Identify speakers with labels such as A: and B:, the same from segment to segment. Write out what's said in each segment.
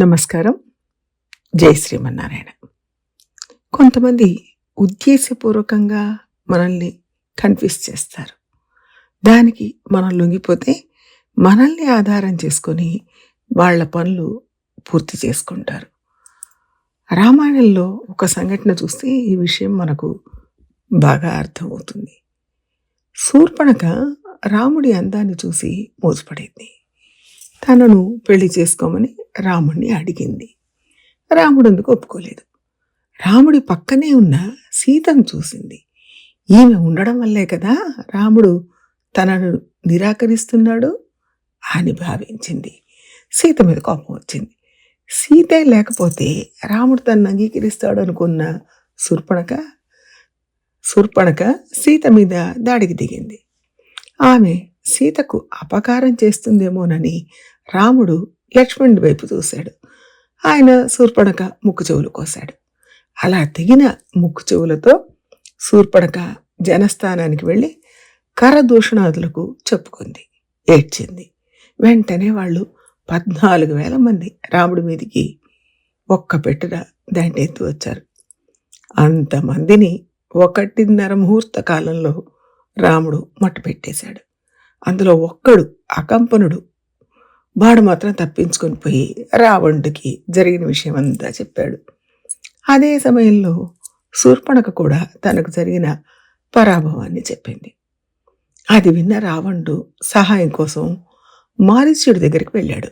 A: నమస్కారం. జై శ్రీమన్నారాయణ. కొంతమంది ఉద్దేశపూర్వకంగా మనల్ని కన్ఫ్యూజ్ చేస్తారు. దానికి మనం లొంగిపోతే మనల్ని ఆధారం చేసుకొని వాళ్ళ పనులు పూర్తి చేసుకుంటారు. రామాయణంలో ఒక సంఘటన చూస్తే ఈ విషయం మనకు బాగా అర్థమవుతుంది. శూర్పణక రాముడి అందాన్ని చూసి మోసపడింది. తనను పెళ్ళి చేసుకోమని రాముణ్ణి అడిగింది. రాముడు అందుకు ఒప్పుకోలేదు. రాముడి పక్కనే ఉన్న సీతను చూసింది. ఈమె ఉండడం వల్లే కదా రాముడు తనను నిరాకరిస్తున్నాడు అని భావించింది. సీత మీద కోపం వచ్చింది. సీతే లేకపోతే రాముడు తనను అంగీకరిస్తాడు అనుకున్న సుర్పణక సుర్పణక సీత మీద దాడికి దిగింది. ఆమె సీతకు అపకారం చేస్తుందేమోనని రాముడు లక్ష్మణుడి వైపు చూశాడు. ఆయన శూర్పణక ముక్కు చెవులు కోశాడు. అలా తెగిన ముక్కు చెవులతో శూర్పణక జనస్థానానికి వెళ్ళి కరదూషణాదులకు చెప్పుకుంది. ఏడ్చింది. వెంటనే వాళ్ళు పద్నాలుగు వేల మంది రాముడి మీదికి ఒక్క పెట్టున దండెత్తి వచ్చారు. అంతమందిని ఒకటిన్నర ముహూర్త కాలంలో రాముడు మట్టు పెట్టేశాడు అందులో ఒక్కడు అకంపనుడు వాడు మాత్రం తప్పించుకొని పోయి రావణుడికి జరిగిన విషయం అంతా చెప్పాడు. అదే సమయంలో శూర్పణక కూడా తనకు జరిగిన పరాభవాన్ని చెప్పింది. అది విన్న రావణుడు సహాయం కోసం మారీచుడి దగ్గరికి వెళ్ళాడు.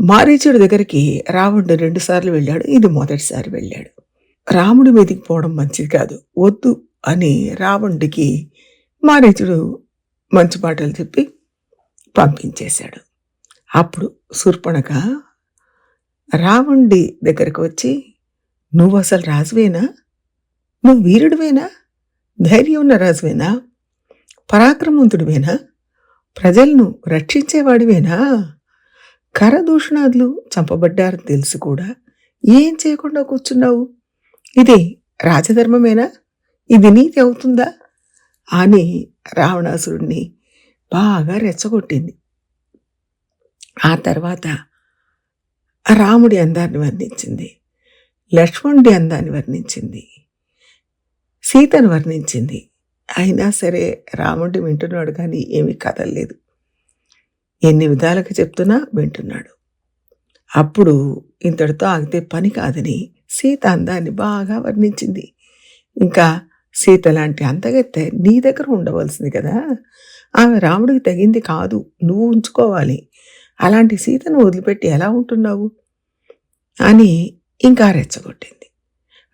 A: మారీచుడి దగ్గరికి రావణుడు రెండుసార్లు వెళ్ళాడు. ఇది మొదటిసారి వెళ్ళాడు. రాముడి మీదికి పోవడం మంచిది కాదు. వద్దు అని రావణుడికి మారీచుడు మంచి మాటలు చెప్పి పంపించేశాడు. అప్పుడు శూర్పణక రావణుడి దగ్గరకు వచ్చి నువ్వు అసలు రాజువేనా? నువ్వు వీరుడివేనా? ధైర్యం ఉన్న రాజువేనా? పరాక్రమవంతుడివేనా? ప్రజలను రక్షించేవాడివేనా? కరదూషణాదులు చంపబడ్డారు తెలిసి కూడా. ఏం చేయకుండా కూర్చున్నావు? ఇది రాజధర్మమేనా? ఇది నీతి అవుతుందా? అని రావణాసురుణ్ణి బాగా రెచ్చగొట్టింది. ఆ తర్వాత రాముడి అందాన్ని వర్ణించింది. లక్ష్మణుడి అందాన్ని వర్ణించింది. సీతను వర్ణించింది. అయినా సరే రాముడి వింటున్నాడు కానీ ఏమీ కదలలేదు. ఎన్ని విధాలుగా చెప్తున్నా వింటున్నాడు. అప్పుడు ఇంతటితో ఆగితే పని కాదని సీత అందాన్ని బాగా వర్ణించింది. ఇంకా సీత లాంటి అంతగత్తె నీ దగ్గర ఉండవలసింది కదా? ఆమె రాముడికి తగింది కాదు నువ్వు ఉంచుకోవాలి. అలాంటి సీతను వదిలిపెట్టి ఎలా ఉంటున్నావు? అని ఇంకా రెచ్చగొట్టింది.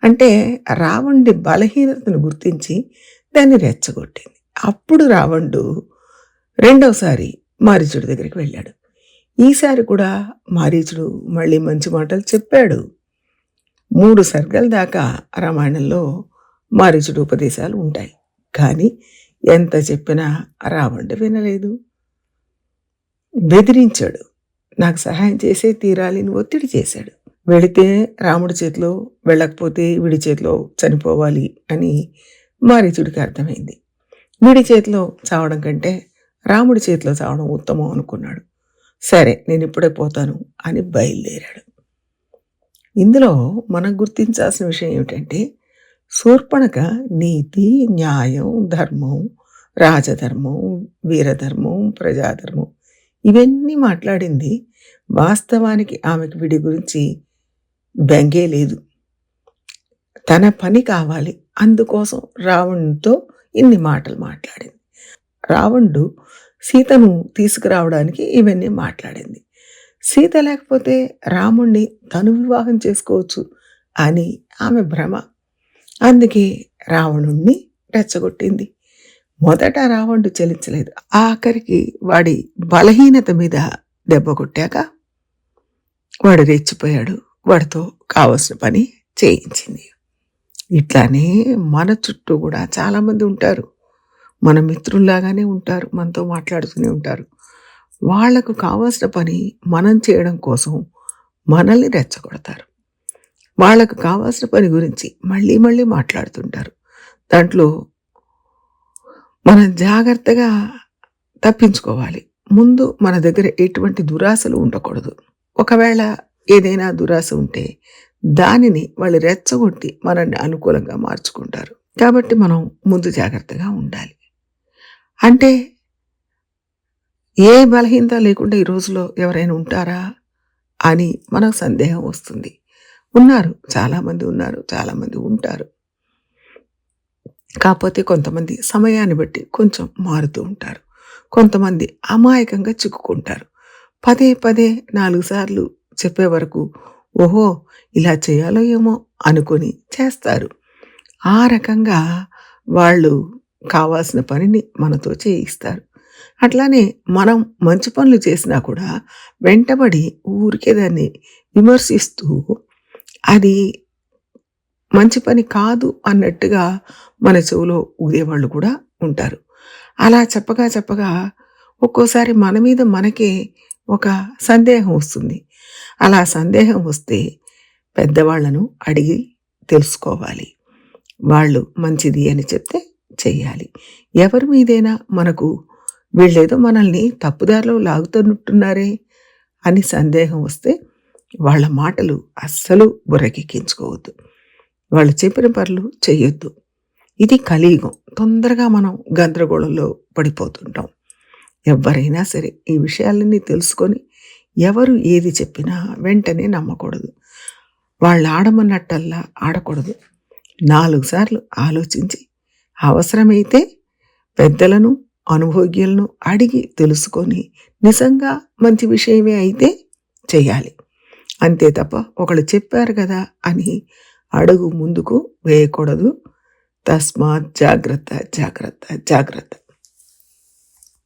A: అంటే రావణుడి బలహీనతను గుర్తించి దాన్ని రెచ్చగొట్టింది. అప్పుడు రావణుడు రెండవసారి మారీచుడి దగ్గరికి వెళ్ళాడు. ఈసారి కూడా మారీచుడు మళ్ళీ మంచి మాటలు చెప్పాడు. మూడు సర్గల దాకా రామాయణంలో మారీచుడు ఉపదేశాలు ఉంటాయి. కానీ ఎంత చెప్పినా రావణుడు వినలేదు. బెదిరించాడు. నాకు సహాయం చేసే తీరాలిని ఒత్తిడి చేశాడు. వెళితే రాముడి చేతిలో వెళ్ళకపోతే వీడి చేతిలో చనిపోవాలి అని మారీచుడికి అర్థమైంది. వీడి చేతిలో చావడం కంటే రాముడి చేతిలో చావడం ఉత్తమం అనుకున్నాడు. సరే నేను ఇప్పుడే పోతాను అని బయలుదేరాడు. ఇందులో మనం గుర్తించాల్సిన విషయం ఏమిటంటే శూర్పణక నీతి న్యాయం ధర్మం రాజధర్మం వీరధర్మం ప్రజాధర్మం. ఇవన్నీ మాట్లాడింది వాస్తవానికి ఆమెకు వీడి గురించి బెంగే లేదు. తన పని కావాలి. అందుకోసం రావణుడితో ఇన్ని మాటలు మాట్లాడింది. రావణుడు సీతను తీసుకురావడానికి ఇవన్నీ మాట్లాడింది. సీత లేకపోతే రాముణ్ణి తను వివాహం చేసుకోవచ్చు అని ఆమె భ్రమ. అందుకే రావణుణ్ణి రెచ్చగొట్టింది. మొదట రావణుడు చెలించలేదు. ఆఖరికి వాడి బలహీనత మీద దెబ్బ కొట్టాక వాడు రెచ్చిపోయాడు. వాడితో కావలసిన పని చేయించింది. ఇట్లానే మన చుట్టూ కూడా చాలామంది ఉంటారు. మన మిత్రుల్లాగానే ఉంటారు. మనతో మాట్లాడుతూనే ఉంటారు. వాళ్ళకు కావాల్సిన పని మనం చేయడం కోసం మనల్ని రెచ్చగొడతారు. వాళ్ళకు కావాల్సిన పని గురించి మళ్ళీ మళ్ళీ మాట్లాడుతుంటారు. దాంట్లో మనం జాగ్రత్తగా తప్పించుకోవాలి. ముందు మన దగ్గర ఎటువంటి దురాశలు ఉండకూడదు. ఒకవేళ ఏదైనా దురాశ ఉంటే దానిని వాళ్ళు రెచ్చగొట్టి మనల్ని అనుకూలంగా మార్చుకుంటారు. కాబట్టి మనం ముందు జాగ్రత్తగా ఉండాలి. అంటే ఏ బలహీనత లేకుండా ఈ రోజులో ఎవరైనా ఉంటారా అని మనకు సందేహం వస్తుంది. ఉన్నారు. చాలామంది ఉన్నారు చాలామంది ఉంటారు. కాకపోతే కొంతమంది సమయాన్ని బట్టి కొంచెం మారుతూ ఉంటారు. కొంతమంది అమాయకంగా చిక్కుకుంటారు. పదే పదే నాలుగు సార్లు చెప్పే వరకు ఓహో ఇలా చేయాలో ఏమో అనుకొని చేస్తారు. ఆ రకంగా వాళ్ళు కావాల్సిన పనిని మనతో చేయిస్తారు. అట్లానే మనం మంచి పనులు చేసినా కూడా వెంటబడి ఊరికే దాన్ని విమర్శిస్తూ అది మంచి పని కాదు అన్నట్టుగా మన చెవులో ఊదేవాళ్ళు కూడా ఉంటారు. అలా చెప్పగా చెప్పగా ఒక్కోసారి మన మీద మనకే ఒక సందేహం వస్తుంది. అలా సందేహం వస్తే పెద్దవాళ్ళను అడిగి తెలుసుకోవాలి. వాళ్ళు మంచిది అని చెప్తే చేయాలి ఎవరి మీదైనా మనకు వీళ్ళేదో మనల్ని తప్పుదారిలో లాగుతున్నట్టున్నారే అని సందేహం వస్తే వాళ్ళ మాటలు అస్సలు బుర్రకెక్కించుకోవద్దు. వాళ్ళు చెప్పిన పనులు చేయొద్దు ఇది కలియుగం. తొందరగా మనం గందరగోళంలో పడిపోతుంటాం. ఎవరైనా సరే ఈ విషయాలన్నీ తెలుసుకొని ఎవరు ఏది చెప్పినా వెంటనే నమ్మకూడదు. వాళ్ళు ఆడమన్నట్టల్లా ఆడకూడదు. నాలుగు సార్లు ఆలోచించి అవసరమైతే పెద్దలను అనుభోగ్యులను అడిగి తెలుసుకొని నిజంగా మంచి విషయమే అయితే చేయాలి అంతే తప్ప ఒకళ్ళు చెప్పారు కదా అని అడుగు ముందుకు వేయకూడదు. తస్మాత్ జాగ్రత్త జాగ్రత్త జాగ్రత్త.